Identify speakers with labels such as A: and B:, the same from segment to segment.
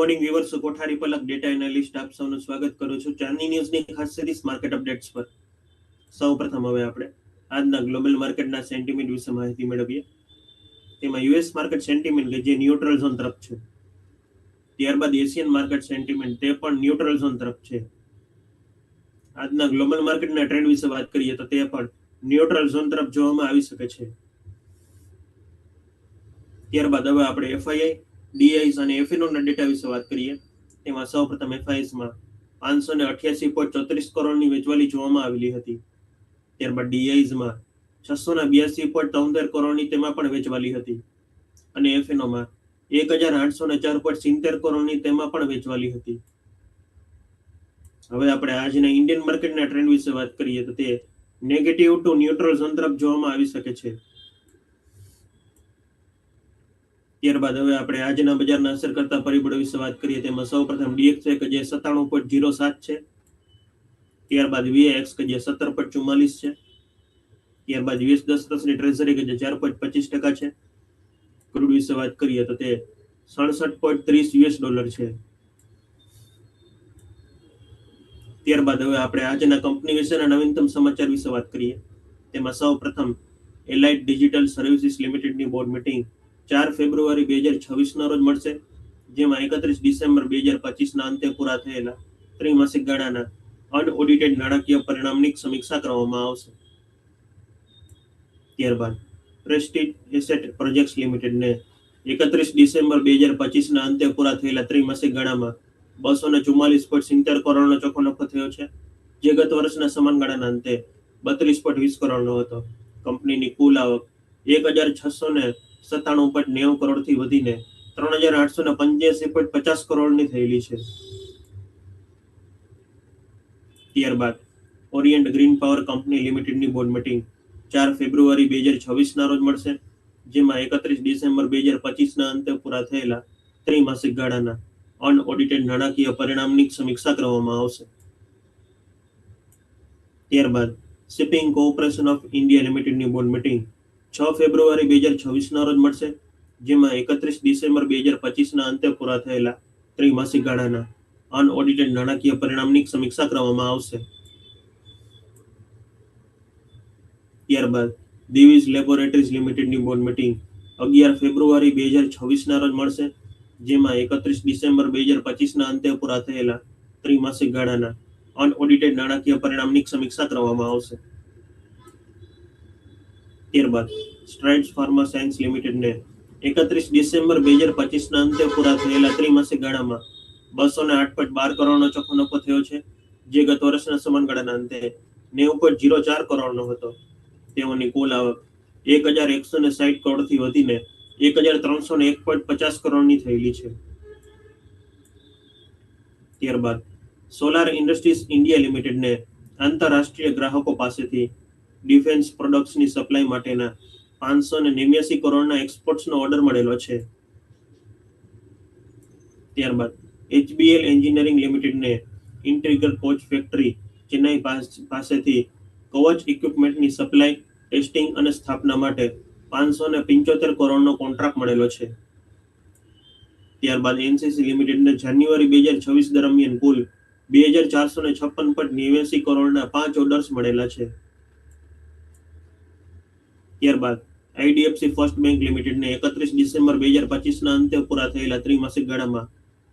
A: Morning viewers Kothari Palak data analyst આપ સૌનું સ્વાગત કરું છું ચાંદની ન્યૂઝની ખાસ સિરીઝ માર્કેટ અપડેટ્સ પર. સૌપ્રથમ હવે આપણે આજના ગ્લોબલ માર્કેટના સેન્ટિમેન્ટ વિશે માહિતી મેળવીએ. તેમાં યુએસ માર્કેટ સેન્ટિમેન્ટ કે જે ન્યુટ્રલ ઝોન તરફ છે. ત્યારબાદ એશિયન માર્કેટ સેન્ટિમેન્ટ તે પણ ન્યુટ્રલ ઝોન તરફ છે. આજના ગ્લોબલ માર્કેટના ટ્રેન્ડ વિશે વાત કરીએ તો તે પણ ન્યુટ્રલ ઝોન તરફ જોવામાં આવી શકે છે. ત્યારબાદ હવે આપણે એફઆઈઆઈ ડીઆઈસ અને એફએનઓના ડેટા વિશે વાત કરીએ, તેમાં સૌપ્રથમ એફઆઈએસમાં પાંચસો ને અઠ્યાસી પોઈન્ટ ચોત્રીસ કરોડની વેચવાલી જોવામાં આવેલી હતી. ત્યારબાદ ડીઆઈઝમાં છસો ના બ્યાસી પોઈન્ટ તોતેર કરોડની તેમાં પણ વેચવાલી હતી. અને એફએનઓમાં એક હજાર આઠસો ને ચાર પોઈન્ટ સિત્તેર કરોડની તેમાં પણ વેચવાલી હતી. હવે આપણે આજના ઇન્ડિયન માર્કેટના ટ્રેન્ડ વિશે વાત કરીએ તો તે નેગેટિવ ટુ ન્યુટ્રલ ઝોન તરફ જોવામાં આવી શકે છે. ત્યારબાદ હવે આપણે આજના બજારના અસર કરતા પરિબળો વિશે વાત કરીએ તેમાં સૌપ્રથમ ડીએક્સ કે જે સત્તાણું પોઈન્ટ જીરો સાત છે. ત્યારબાદ વીએક્સ કે જે સત્તર પોઈન્ટ ચુમ્માલીસ છે. ત્યારબાદ વીએસ દસ દસની ટ્રેઝરી કે જે ચાર પોઈન્ટ પચીસ ટકા છે. ક્રૂડ વિશે વાત કરીએ તો તે સડસઠ પોઈન્ટ ત્રીસ યુએસ ડોલર છે. ત્યારબાદ હવે આપણે આજના કંપની વિશેના નવીનતમ સમાચાર વિશે વાત કરીએ. તેમાં સૌ પ્રથમ એલાઇટ ડિજિટલ સર્વિસીસ લિમિટેડની બોર્ડ મીટિંગ ચાર ફેબ્રુઆરી બે હજાર છવ્વીસના રોજ મળશે, જેમાં એકત્રીસ ડિસેમ્બર બે હજાર પચીસના અંતે પૂરા થયેલા ત્રિમાસિક ગાળાના અનઓડિટેડ નાણાકીય પરિણામની સમીક્ષા કરવામાં આવશે. ત્યારબાદ પ્રેસ્ટીજ એસેટ પ્રોજેક્ટ્સ લિમિટેડને એકત્રીસ ડિસેમ્બર બે હજાર પચીસના અંતે પૂરા થયેલા ત્રિમાસિક ગાળામાં બસો ને ચુમ્માલીસ પોઈન્ટ સિત્તેર કરોડનો ચોખ્ખો નફો થયો છે, જે ગત વર્ષના સમાન ગાળાના અંતે બત્રીસ પોઈન્ટ વીસ કરોડનો હતો. કંપનીની કુલ આવક એક હજાર છસો ને સત્તાણું પોઈન્ટ નેવું કરોડથી વધીને ત્રણ હજાર આઠસો ને પંચ્યાસી પોઈન્ટ પચાસ કરોડની થયેલી છે. ત્યારબાદ ઓરિયન્ટ ગ્રીન પાવર કંપની લિમિટેડની બોર્ડ મિટિંગ ચાર ફેબ્રુઆરી બે હજાર છવ્વીસના રોજ મળશે, જેમાં એકત્રીસ ડિસેમ્બર બે હજાર પચીસના અંતે પૂરા થયેલા ત્રિમાસિક ગાળાના અનઓડિટેડ નાણાકીય પરિણામની સમીક્ષા કરવામાં આવશે. ત્યારબાદ શિપિંગ કોઓપરેશન ઓફ ઇન્ડિયા લિમિટેડની બોર્ડ મીટિંગ છ ફેબ્રુઆરી બે હજાર છવ્વીસના રોજ મળશે, જેમાં એકત્રીસ ડિસેમ્બર બે હજાર પચીસના અંતે પૂરા થયેલા ત્રિમાસિક ગાળાના અનઓડિટેડ નાણાકીય પરિણામની સમીક્ષા કરવામાં આવશે. ત્યારબાદ દિવિઝ લેબોરેટરીઝ લિમિટેડની બોર્ડ મિટિંગ અગિયાર ફેબ્રુઆરી બે હજાર છવ્વીસના રોજ મળશે, જેમાં એકત્રીસ ડિસેમ્બર બે હજાર પચીસના અંતે પૂરા થયેલા ત્રિમાસિક ગાળાના અનઓડિટેડ નાણાકીય પરિણામની સમીક્ષા કરવામાં આવશે. ત્યારબાદ સ્ટ્રાઇડ્સ ફાર્મા સાયન્સ લિમિટેડને એકત્રીસ ડિસેમ્બર બે હજાર પચીસના અંતે પૂરા થયેલા ત્રિમાસિક ગાળામાં બસો ને આઠ પોઈન્ટ બાર કરોડનો ચોખ્ખો નફો થયો છે, જે ગત વર્ષના સમાન ગાળાના અંતે નેવું પોઈન્ટ જીરો ચાર કરોડનો હતો. તેઓની કુલ આવક એક હજાર એકસો ને સાઠ કરોડથી વધીને એક હજાર ત્રણસો ને એક પોઈન્ટ પચાસ કરોડની થયેલી છે. ત્યારબાદ સોલાર ઇન્ડસ્ટ્રીઝ ઇન્ડિયા લિમિટેડને આંતરરાષ્ટ્રીય ગ્રાહકો પાસેથી ડિફેન્સ પ્રોડક્ટ્સની સપ્લાય માટેના પાંચસો ને નેવ્યાસી કરોડના એક્સપોર્ટ્સનો ઓર્ડર મળેલો છે. ત્યારબાદ એચબીએલ એન્જિનિયરિંગ લિમિટેડને ઇન્ટિગ્રલ કોચ ફેક્ટરી ચેન્નાઈ પાસેથી કવચ ઇક્વિપમેન્ટની સપ્લાય, ટેસ્ટિંગ અને સ્થાપના માટે પાંચસો ને પંચોતેર કરોડનો કોન્ટ્રાક્ટ મળેલો છે. ત્યારબાદ એનસીસી લિમિટેડને જાન્યુઆરી બે હજાર છવ્વીસ દરમિયાન કુલ બે હજાર ચારસો ને છપ્પન પોઈન્ટ નેવ્યાસી કરોડના પાંચ ઓર્ડર્સ મળેલા છે. ત્યારબાદ આઈડીએફસી ફર્સ્ટ બેંક લિમિટેડને એકત્રીસ ડિસેમ્બર બે હજાર પચીસના અંતે પૂરા થયેલા ત્રિમાસિક ગાળામાં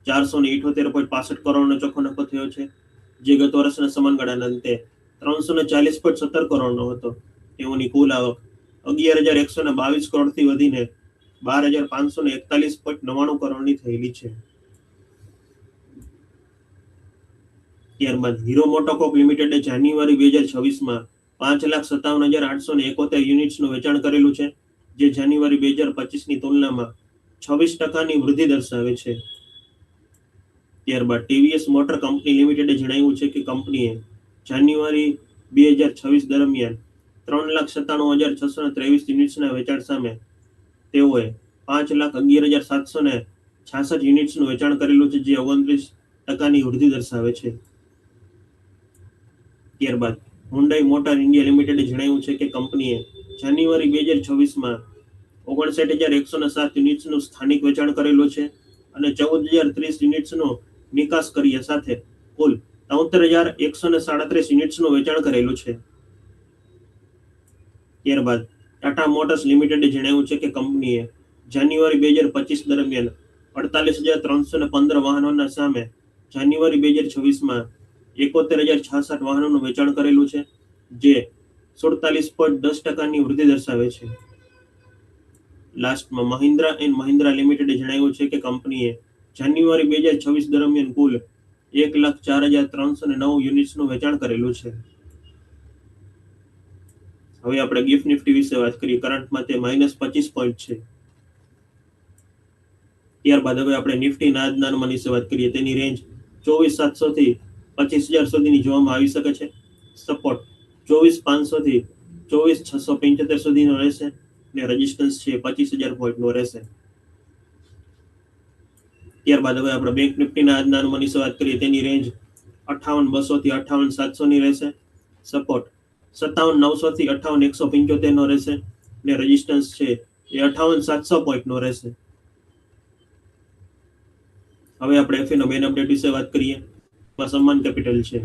A: ચારસો ને ઇઠોતેર પોઈન્ટ પાસઠ કરોડનો ચોખ્ખો નફો થયો છે, જે ગત વર્ષના સમાન ગાળાના અંતે ત્રણસો ને ચાલીસ પોઈન્ટ સત્તર કરોડનો હતો. તેઓની કુલ આવક અગિયાર હજાર એકસો ને બાવીસ કરોડથી વધીને બાર હજાર પાંચસો ને એકતાલીસ પોઈન્ટ નવ્વાણું કરોડની થયેલી છે. ત્યારબાદ હીરો મોટોકોપ લિમિટેડે જાન્યુઆરી બે હજાર છવ્વીસમાં પાંચ લાખ સત્તાવન હજાર આઠસો ને એકોતેર યુનિટ્સનું વેચાણ કરેલું છે, જે જાન્યુઆરી બે હજાર પચીસની તુલનામાં છવ્વીસ ટકાની વૃદ્ધિ દર્શાવે છે. ત્યારબાદ ટીવીએસ મોટર કંપની લિમિટેડે જણાવ્યું છે કે કંપનીએ જાન્યુઆરી બે હજાર છવ્વીસ દરમિયાન ત્રણ લાખ સત્તાણું હજાર છસો ને ત્રેવીસ યુનિટ્સના વેચાણ સામે તેઓએ પાંચ લાખ અગિયાર હજાર સાતસો ને છાસઠ યુનિટ્સનું વેચાણ કરેલું છે, જે ઓગણત્રીસ ટકાની વૃદ્ધિ દર્શાવે છે. ત્યારબાદ હુન્ડાઈ મોટર ઇન્ડિયા લિમિટેડે જણાવ્યું છે કે કંપનીએ જાન્યુઆરી બે હજાર છવ્વીસમાં ઓગણસાઠ હજાર એકસો ને સાત યુનિટ્સનું સ્થાનિક વેચાણ કરેલું છે અને ચૌદ હજાર ત્રીસ યુનિટ્સનો નિકાસ કર્યા સાથે કુલ તોતેર હજાર એકસો ને સાડત્રીસ યુનિટ્સનું વેચાણ કરેલું છે. ત્યારબાદ ટાટા મોટર્સ લિમિટેડે જણાવ્યું છે કે કંપનીએ જાન્યુઆરી બે હજાર પચીસ દરમિયાન અડતાલીસ હજાર ત્રણસો ને પંદર વાહનોના સામે જાન્યુઆરી બે હજાર છવ્વીસમાં એકોતેર હજાર છાસઠ વાહનોનું વેચાણ કરેલું છે, જે સુડતાલીસ પોઈન્ટ દસ ટકાની વૃદ્ધિ દર્શાવે છે. લાસ્ટમાં મહિન્દ્રા એન્ડ મહિન્દ્રા લિમિટેડે જણાવ્યું છે કે કંપનીએ જાન્યુઆરી બે હજાર છવ્વીસ દરમિયાન કુલ એક લાખ ચાર હજાર ત્રણસો ને નવ યુનિટ્સનું વેચાણ કરેલું છે. હવે આપણે ગિફ્ટ નિફ્ટી વિશે વાત કરીએ. કરંટમાં તે માઇનસ પચીસ પોઈન્ટ છે. ત્યારબાદ હવે આપણે નિફ્ટીના આજના નાનમાની વિશે વાત કરીએ. તેની રેન્જ ચોવીસ સાતસો થી પચીસ હજાર સુધીની જોવામાં આવી શકે છે. સપોર્ટ ચોવીસ પાંચસો થી ચોવીસ છસો પંચોતેર સુધીનો રહેશે ને રજિસ્ટન્સ છે પચીસ હજાર પોઈન્ટનો રહેશે. ત્યારબાદ હવે આપણે બેંક નિફ્ટીના આજના અનુમાન વિશે વાત કરીએ, તેની રેન્જ અઠાવન બસો થી અઠાવન સાતસો ની રહેશે. સપોર્ટ સત્તાવન નવસો થી અઠાવન એકસો પંચોતેર નો રહેશે ને રજિસ્ટન્સ છે એ અઠાવન સાતસો પોઈન્ટનો રહેશે. હવે આપણે એફએ નો મેન અપડેટ વિશે વાત કરીએ. એમાં સમાન કેપિટલ છે.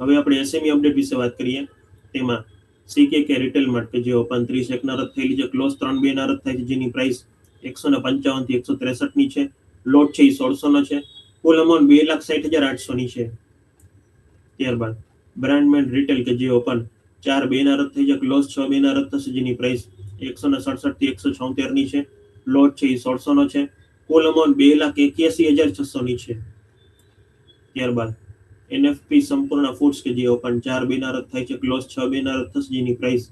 A: હવે આપણે એસએમઈ અપડેટ વિશે વાત કરીએ. તેમાં સીકે કે રિટેલ માર્ટ જે ઓપન ત્રીસ એકના રદ થયેલી છે. ક્લોઝ ત્રણ બે ના રદ થાય છે, જેની પ્રાઇસ એકસો ને પંચાવનથી એકસો ત્રેસઠની છે. લોટ છે એ સોળસો નો છે. કુલ અમાઉન્ટ બે લાખ સાઠ હજાર આઠસો ની છે. ત્યારબાદ બ્રાન્ડમેન રિટેલ કે જે ઓપન ચાર બે ના રદ થઈ છે ક્લોઝ છ બે ના રદ થશે, જેની પ્રાઇસ એકસો ને સડસઠથી એકસો છોતેરની છે. લોટ છે એ સોળસો નો છે. કુલ અમાઉન્ટ બે લાખ એક્યાસી હજાર છસો ની છે. ત્યારબાદ એનએફપી સંપૂર્ણ ફૂડ્સ કે જે ઓપન ચાર બે રદ થાય છે ક્લોઝ છ બે રદ થશે, જેની પ્રાઇસ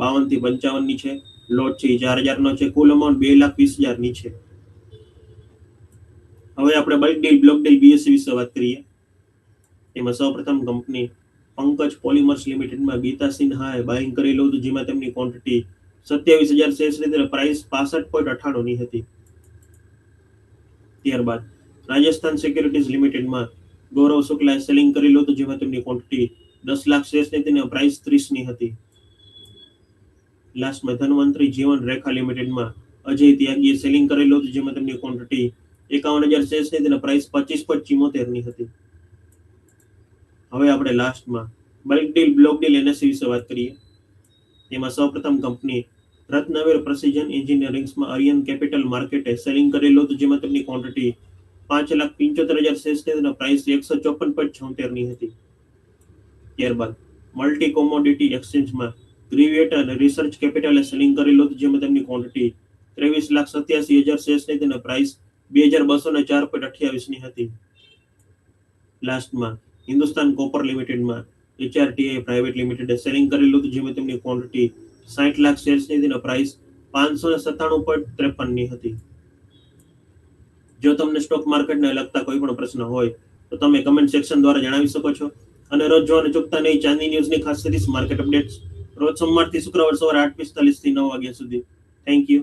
A: બાવનથી પંચાવનની છે લોટ છે એ ચાર હજાર નો છે, કુલ અમાઉન્ટ બે લાખ વીસ હજારની છે. હવે આપણે bulk deal block deal BSC વિશે વાત કરીએ. એમાં સૌપ્રથમ કંપની પંકજ પોલિમર્સ લિમિટેડમાં ગીતા સિન્હાએ બાઇંગ કરેલું હતું, જેમાં તેમની ક્વોન્ટિટી સત્યાવીસ હજાર શેર્સ લીધેલા પ્રાઇસ પાસઠ પોઈન્ટ અઠાણું ની હતી. ત્યારબાદ રાજસ્થાન સિક્યુરિટીઝ લિમિટેડમાં ગૌરવ શુક્લાએ સેલિંગ કરેલું હતું જેમાં તેમની ક્વોન્ટિટી દસ લાખ શેર્સની તેની પ્રાઇસ ત્રીસની હતી. લાસ્ટમાં ધનવંતરી જીવન રેખા લિમિટેડમાં અજય ત્યાગીએ સેલિંગ કરેલું હતું જેમાં તેમની ક્વોન્ટિટી એકાવન હજાર શેર્સની તેના પ્રાઇસ પચીસ પોઈન્ટ ચિમોતેરની હતી. હવે આપણે લાસ્ટમાં bulk deal block deal NSC વિશે વાત કરીએ. તેમાં સૌપ્રથમ કંપની રત્નવીર પ્રેસિઝન એન્જિનિયરિંગ્સમાં અરિયન કેપિટલ માર્કેટે સેલિંગ કરેલું હતું જેમાં તેમની ક્વોન્ટિટી પાંચ લાખ પંચોતેર હજાર તેના પ્રાઇસ એકસો ચોપન પોઈન્ટ છોતેરની હતી. ત્યારબાદ મલ્ટી કોમોડિટી એક્સચેન્જમાં ગ્રીવેટ અને રિસર્ચ કેપિટલે સેલિંગ કરેલું હતું, જેમાં તેમની ક્વોન્ટિટી ત્રેવીસ લાખ સત્યાસી હજાર શેર્સની તેના પ્રાઇસ બે હજાર બસો ને ચાર પોઈન્ટ અઠ્યાવીસની હતી લાસ્ટમાં હિન્દુસ્તાન કોપર લિમિટેડમાં એચઆરટીઆઈ પ્રાઇવેટ લિમિટેડે સેલિંગ કરેલું હતું, જેમાં તેમની ક્વોન્ટિટી સાઠ લાખ શેર્સની તેનો પ્રાઇસ પાંચસો ને સત્તાણું પોઈન્ટ ત્રેપનની હતી. જો તમને સ્ટોક માર્કેટને લગતા કોઈ પણ પ્રશ્ન હોય, તો તમે કમેન્ટ સેક્શન દ્વારા જણાવી શકો છો. અને રોજ જોવાને ચૂકતા નહીં. ચાંદી ન્યૂઝની ખાસ સિરીઝ માર્કેટ અપડેટ્સ રોજ સોમવારથી શુક્રવાર સવારે આઠ પિસ્તાલીસથી નવ વાગ્યા સુધી. Thank you